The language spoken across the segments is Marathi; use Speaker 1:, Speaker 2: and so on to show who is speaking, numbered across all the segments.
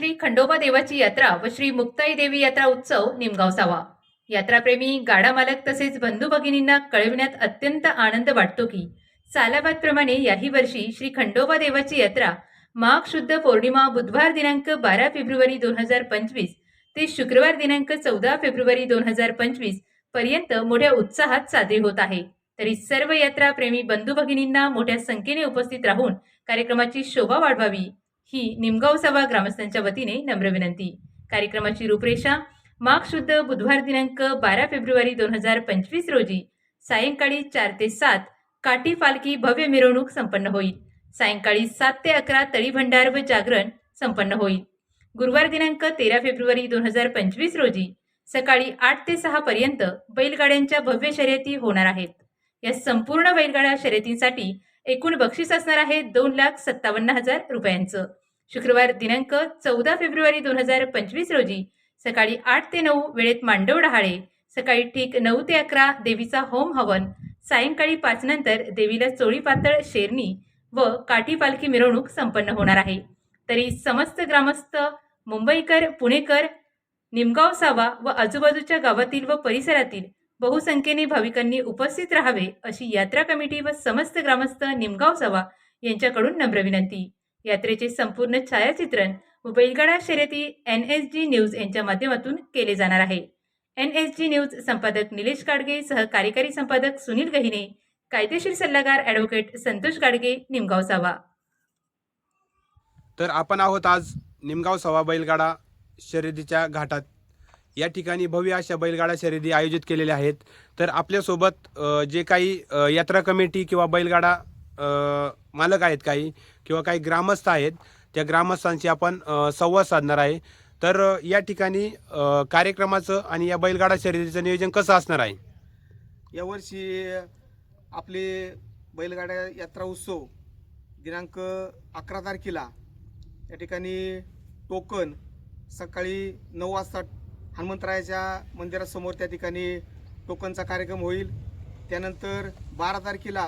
Speaker 1: श्री खंडोबा देवाची यात्रा व श्री मुक्ताई देवी यात्रा उत्सव निमगाव सावा यात्राप्रेमी गाडा मालक तसेच बंधू भगिनींना कळविण्यात अत्यंत आनंद वाटतो की सालाबादप्रमाणे याही वर्षी श्री खंडोबा देवाची यात्रा माघ शुद्ध पौर्णिमा बुधवार दिनांक बारा फेब्रुवारी दोन हजार पंचवीस ते शुक्रवार दिनांक चौदा फेब्रुवारी दोन हजार पंचवीसपर्यंत मोठ्या उत्साहात साजरी होत आहे. तरी सर्व यात्रा प्रेमी बंधू भगिनींना मोठ्या संख्येने उपस्थित राहून कार्यक्रमाची शोभा वाढवावी. ही निमगाव सभा ग्रामस्थांच्या वतीने नम्र विनंती. कार्यक्रमाची रूपरेषा माघ शुद्ध बुधवार दिनांक बारा फेब्रुवारी दोन हजार पंचवीस रोजी सायंकाळी चार ते सात काठी पालखी भव्य मिरवणूक संपन्न होईल. सायंकाळी सात ते अकरा तळी भंडार व जागरण संपन्न होईल. गुरुवार दिनांक तेरा फेब्रुवारी दोन हजार पंचवीस रोजी सकाळी आठ ते सहा पर्यंत बैलगाड्यांच्या भव्य शर्यती होणार आहेत. या संपूर्ण बैलगाड्या शर्यतींसाठी एकूण बक्षीस असणार आहे दोन लाख सत्तावन्न हजार रुपयांचं. शुक्रवार दिनांक चौदा फेब्रुवारी दोन हजार पंचवीस रोजी सकाळी आठ ते नऊ वेळेत मांडव डहाळे सकाळी ठीक नऊ ते अकरा देवीचा होम हवन सायंकाळी पाच नंतर देवीला चोळी पातळ शेरणी व काठी पालखी मिरवणूक संपन्न होणार आहे. तरी समस्त ग्रामस्थ मुंबईकर पुणेकर निमगाव सावा व आजूबाजूच्या गावातील व परिसरातील बहुसंख्येने भाविकांनी उपस्थित राहावे अशी यात्रा कमिटी व समस्त ग्रामस्थ निमगाव सावा यांच्याकडून नम्र विनंती. यात्रेचे संपूर्ण छायाचित्रण बैलगाडा शर्यती एन एस जी न्यूज यांच्या माध्यमातून केले जाणार आहे. एन एस जी न्यूज संपादक निलेश गाडगे सह कार्यकारी संपादक सुनील गहिने कायदेशीर सल्लागार ॲडव्होकेट संतोष गाडगे निमगाव सावा
Speaker 2: तर आपण आहोत आज निमगाव सावा बैलगाडा शर्यतीच्या घाटात. या ठिकाणी भव्य अशा बैलगाडा शर्यती आयोजित केलेल्या आहेत. तर आपल्यासोबत जे काही यात्रा कमिटी किंवा बैलगाडा मालक आहेत काही किंवा काही ग्रामस्थ आहेत त्या ग्रामस्थांशी आपण संवाद साधणार आहे. तर या ठिकाणी कार्यक्रमाचं आणि या बैलगाडा शर्यतीचं नियोजन कसं असणार आहे?
Speaker 3: यावर्षी आपले बैलगाड्या यात्रा उत्सव दिनांक अकरा तारखेला या ठिकाणी टोकन सकाळी नऊ वाजता हनुमंतरायाच्या मंदिरासमोर त्या ठिकाणी टोकनचा कार्यक्रम होईल. त्यानंतर बारा तारखेला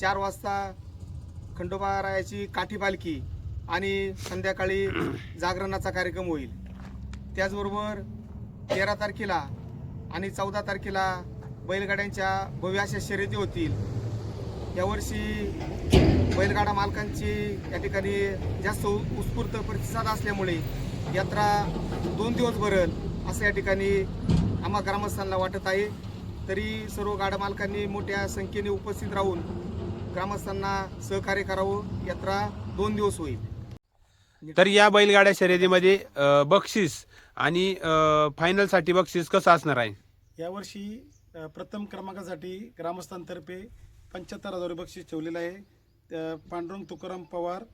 Speaker 3: चार वाजता खंडोबारायाची काठी पालखी आणि संध्याकाळी जागरणाचा कार्यक्रम होईल. त्याचबरोबर तेरा तारखेला आणि चौदा तारखेला बैलगाड्यांच्या भव्य अशा शर्यती होतील. यावर्षी बैलगाडा मालकांची या ठिकाणी जास्त उत्स्फूर्त प्रतिसाद असल्यामुळे यात्रा दोन दिवस भरल असं या ठिकाणी आम्हा ग्रामस्थांना वाटत आहे. तरी सर्व गाडा मालकांनी मोठ्या संख्येने उपस्थित राहून ग्रामस्थांना सहकार्य करावं. यात्रा दोन दिवस होईल.
Speaker 2: तर या बैलगाड्या शर्यतीमध्ये बक्षीस आणि फायनलसाठी बक्षीस कसं असणार आहे?
Speaker 4: यावर्षी प्रथम क्रमांकासाठी ग्रामस्थांतर्फे पंच्याहत्तर हजार रुपये बक्षीस ठेवलेलं आहे. पांडुरंग तुकाराम पवार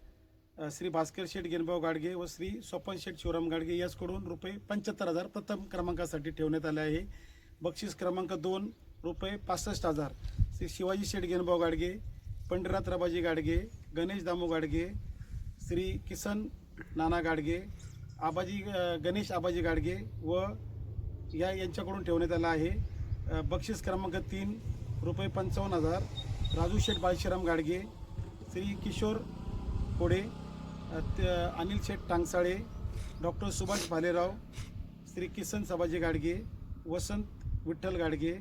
Speaker 4: श्री भास्कर शेठ गेनभाऊ गाडगे व श्री स्वपन शेठ शिवराम गाडगे याचकडून रुपये पंच्याहत्तर हजार प्रथम क्रमांकासाठी ठेवण्यात आले आहे. बक्षीस क्रमांक दोन रुपये पासष्ट हजार श्री शिवाजी शेठ गेनभाऊ गाडगे पंढरीनाथ गाडगे गणेश दामू गाडगे श्री किसन नाना गाडगे आबाजी गणेश आबाजी गाडगे व या यांच्याकडून ठेवण्यात आला आहे. बक्षीस क्रमांक तीन रुपये पंचावन्न हजार राजू शेठ बाळशीराम गाडगे श्री किशोर कोडे त- अनिल शेठ टांगसाळे डॉक्टर सुभाष भालेराव श्री किसन सबाजी गाडगे वसंत विठ्ठल गाडगे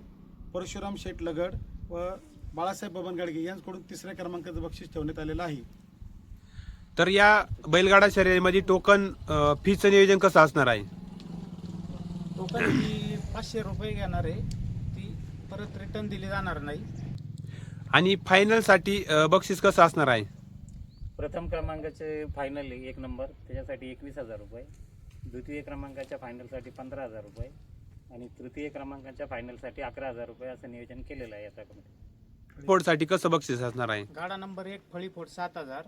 Speaker 4: परशुराम शेठ लगड व बाळासाहेब बबन गाडगे यांच्याकडून तिसऱ्या क्रमांकाचं बक्षीस ठेवण्यात आलेलं आहे.
Speaker 2: तर या बैलगाडा शर्यतीमध्ये टोकन फीचं नियोजन कसं असणार आहे?
Speaker 5: टोकन ही पाचशे रुपये घेणार आहे. ती परत रिटर्न दिली जाणार नाही.
Speaker 2: आणि फायनलसाठी बक्षीस कसं असणार आहे?
Speaker 6: प्रथम क्रमांकाचे फायनल एक नंबर. त्याच्यासाठी एकवीस हजार रुपये. द्वितीय क्रमांकाच्या फायनलसाठी पंधरा हजार रुपये. आणि तृतीय क्रमांकाच्या फायनलसाठी अकरा हजार रुपये असं नियोजन केलेलं आहे कमिटी
Speaker 2: स्पोर्टसाठी कसं बक्षीस असणार आहे?
Speaker 5: गाडा नंबर एक फळीफोड सात हजार.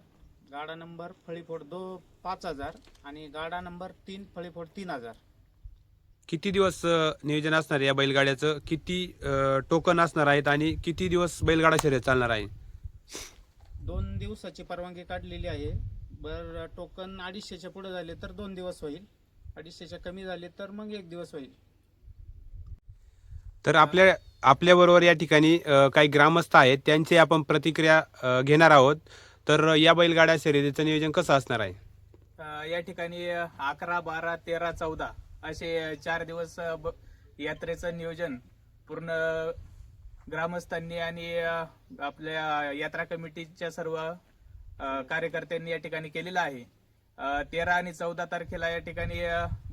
Speaker 5: गाडा नंबर फळीफोड दो पाच हजार. आणि गाडा नंबर तीन फळीफोड तीन हजार.
Speaker 2: किती दिवस अ, नियोजन असणार आहे या बैलगाड्याचं? किती अ, टोकन असणार आहेत आणि किती दिवस बैलगाडा शर्यत चालणार आहे?
Speaker 5: दोन दिवसाची परवानगी काढलेली आहे. बर टोकन अडीचशेच्या पुढे झाले तर दोन दिवस होईल. अडीचशेच्या कमी झाले तर मग एक दिवस होईल.
Speaker 2: तर आपल्या आपल्याबरोबर या ठिकाणी काही ग्रामस्थ आहेत त्यांची आपण प्रतिक्रिया घेणार आहोत. तर या बैलगाड्या शर्यतीचं नियोजन कसं असणार आहे?
Speaker 7: या ठिकाणी अकरा बारा तेरा चौदा असे चार दिवस ब- यात्रेचं नियोजन पूर्ण ग्रामस्थांनी आणि आपल्या यात्रा कमिटीच्या सर्व कार्यकर्त्यांनी या ठिकाणी केलेलं आहे. तेरा आणि चौदा तारखेला या ठिकाणी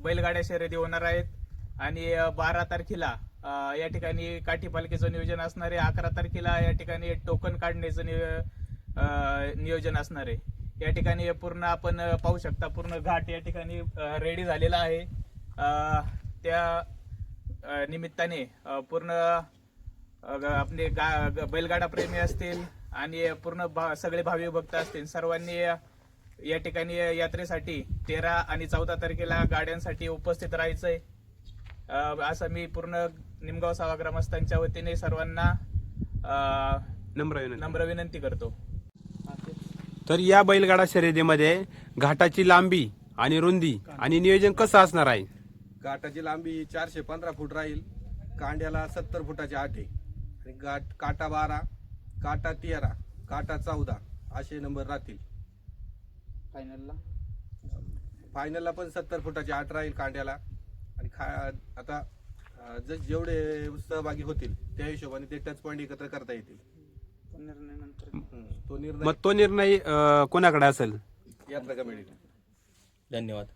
Speaker 7: बैलगाड्या शर्यती होणार आहेत आणि बारा तारखेला या ठिकाणी काठी पालखीचं नियोजन असणार आहे. अकरा तारखेला या ठिकाणी टोकन काढण्याचं नियोजन असणार आहे. या ठिकाणी पूर्ण आपण पाहू शकता पूर्ण घाट या ठिकाणी रेडी झालेला आहे. त्या निमित्ताने पूर्ण ग- आपले गा ग- बैलगाडा प्रेमी असतील आणि पूर्ण भा सगळे भावी भक्त असतील सर्वांनी या ठिकाणी यात्रेसाठी तेरा आणि चौदा तारखेला गाड्यांसाठी उपस्थित राहायचं आहे असं मी पूर्ण निमगाव सावा ग्रामस्थांच्या वतीने सर्वांना
Speaker 2: नम्र विनंती.
Speaker 7: नम्र विनंती करतो.
Speaker 2: तर या बैलगाडा शर्यतीमध्ये घाटाची लांबी आणि रुंदी आणि नियोजन कसं असणार आहे?
Speaker 8: घाटाची लांबी चारशे पंधरा फूट राहील. कांड्याला सत्तर फुटाची आठ आहे. आणि घाट काटा बारा काटा तेरा काटा चौदा असे नंबर राहतील.
Speaker 5: फायनलला?
Speaker 8: फायनलला पण सत्तर फुटाची आठ राहील कांड्याला. आणि खा आता जेवढे सहभागी होतील त्या हिशोबाने ते टच पॉईंट एकत्र करता येतील.
Speaker 5: निर्णय नंतर.
Speaker 8: हम्म. तो निर्णय
Speaker 2: मग तो निर्णय अ, कोणाकडे असेल?
Speaker 8: यात्रा कमिटीने
Speaker 9: धन्यवाद.